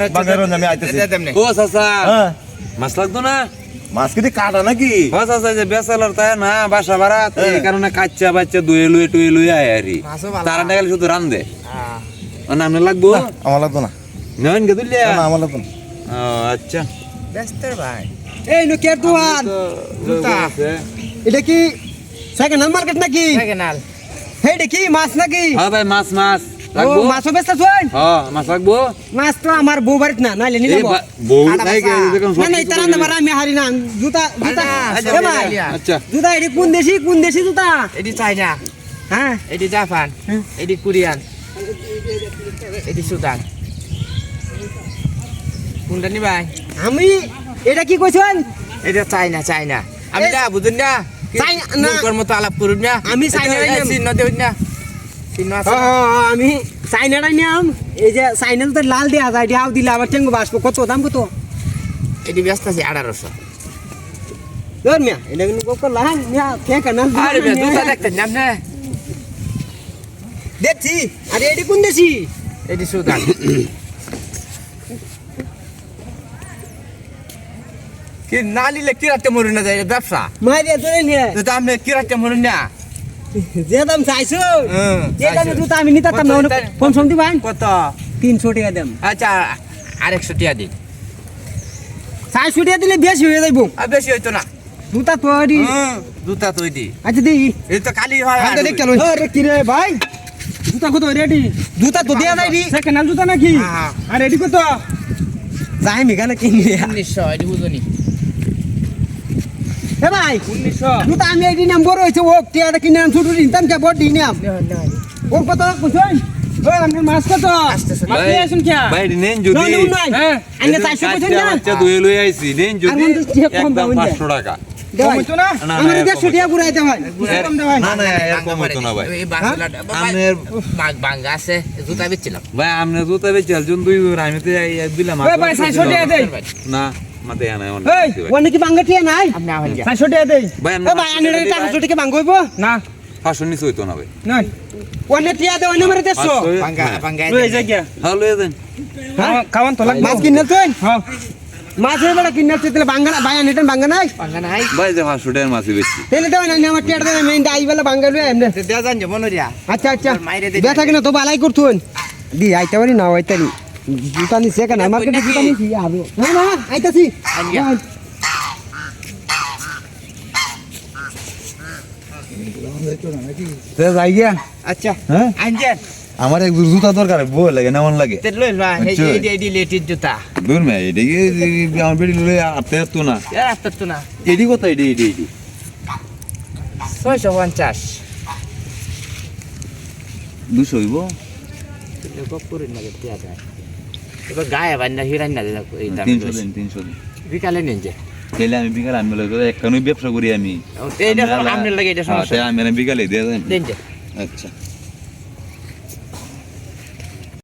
আমি আইতেছি। ও চাচা হ্যাঁ। মাছ লাগতো না? মাছ কি কাটা নাকি? ও চাচা যে বেসালার তাই না বাসা ভাড়া তো এই কারণে কাচ্চা বাচ্চা দুয়ে লুয়ে টুয়ে লুয়ে আয় আরি তারা না গেলে শুধু রান্ধে। ও লাগবো? আমার লাগতো না। নেন গে তুললে আমার লাগতো না। আচ্ছা। এই লোকের দোয়ান এটা কি সেকেন্ড হ্যান্ড মার্কেট নাকি? হে এটা কি মাছ নাকি? হ্যাঁ ভাই মাছ মাছ। লাগবো? মাছও বেচতে শুন হ্যাঁ মাছ লাগবো। মাছ তো আমার বউ বাড়িত না নাইলে নিলে এই বউ নাই গে না না তারা না মারা আমি হারি না। জুতা জুতা। এ ভাই আচ্ছা। জুতা কোন দেশি কোন দেশি জুতা? এটি চাইনা হ্যাঁ। এটি জাপান। হুম। এটি কোরিয়ান। এটি সুদান। কোনটা নিবাই আমি এটা কি কইছেন এটা চাইনা চাইনা আমি না বুঝুন না। চাইনা- না। আলাপ করুন না। আমি চাইনা চিহ্ন দেউন না। আমি চাইনাটাই নিয়াম। এই যে চাইনা তো লাল দেওয়া যায় দেওয়া দিলে আবার টেঙ্গু বাসবো কত দাম কত? এটি ব্যস্ত আছে আঠারোশো। ধর মিয়া এটা কিন্তু কোক লাহান মিয়া ফেক না আরে বে, জুতা দেখতেন নাম না। দেখছি আরে এটি কোন দেশি? এটি সুদান। কি না নিলে কিরাতে মরুন না যায় ব্যবসা? মাইরে ধরে নিয়ে। তো আপনি কিরাতে মরুন না? যে দাম চাইছো যে দামে জুতা আমি না কত অনেক দিতেন? কম সম দিবেন কত? তিনশো টাকা দাম। আচ্ছা আরেকশো টিয়া দিন। চারশো টাকা দিলে বেশি হয়ে যাইব। আর বেশি হইতো না। জুতা তো এটি হুম, জুতা তো দি আচ্ছা দিই। এই তো কালি হয় আর ওই। আরে কি রে ভাই। জুতা কত রেডি জুতা তো দেয়া যায় রি সেকেন্ড হ্যান্ড জুতা নাকি? হ্যাঁ। আর রেডি কত? যাই মিগানে কিনি। উনিশশো এটি বুঝনি। হে ভাই আমি নাম বড় হয়েছে ও কিনে নাম ছোট কে বড় দিই নাম? ওই? আপনার মাছ কত? মাছ নিয়ে আসুন কে? ভাই নেন যদি। হ্যাঁ। কইছেন না আইছি নেন যদি একদম টাকা। জুতা বেচছিলাম। ভাই আপনি জুতা বেচে দুই আমি তো দিলাম না। মাতে আনা এই ওনে কি বাঙ্গা নাই? আপনি আবার যা চারশো টাকা দেই। ভাই ও আনি রে টাকা টাকা বাঙ্গ না। পাঁচশো নিচে হইতো না ভাই। নাই। ওনে টিয়া দে ওনে মারে দেড়শো পাঁচশো- বাঙ্গা হ্যাঁ। হ্যাঁ দেন। তো মাছ তুই? হ্যাঁ। মাছ হয়ে বড় কিনে তুই বাঙ্গা ভাই আনি টেন বাঙ্গা নাই? বাঙ্গা নাই। ভাই যে পাঁচশো টাকার মাছই বেচছি তেলে দেওয়া না আমার টিয়া দেন আমি আই বেলা বাঙ্গা লই এমনে দেয়া জান যে মনোরিয়া আচ্ছা আচ্ছা। মাইরে দে বেথা কিনা? তো বালাই করতুন। দি আইতে পারি না আইতে নি জুতা নি সেকেন্ড আমার কাছে জুতা নি আবো না না আইতাছি। আচ্ছা হ্যাঁ? আনজেন আমার এক জুতা দরকার বউ লাগে লাগে। যে লেটির জুতা। দূর মে আমার আপতে তো না। এর তো না। এটি কথা এটি এটি এটি ছয়শো পঞ্চাশ। দুশো হইব। দেওয়া যায়। এবার গায়ে বান্না হিরান না দেয় এই দাম তিনশো দিন তিনশো দিন। বিকালে নিন যে। খেলে আমি বিকালে আমি লগে একটা ব্যবসা করি আমি। এটা হ্যাঁ, আমি বিকালে দিয়ে আচ্ছা।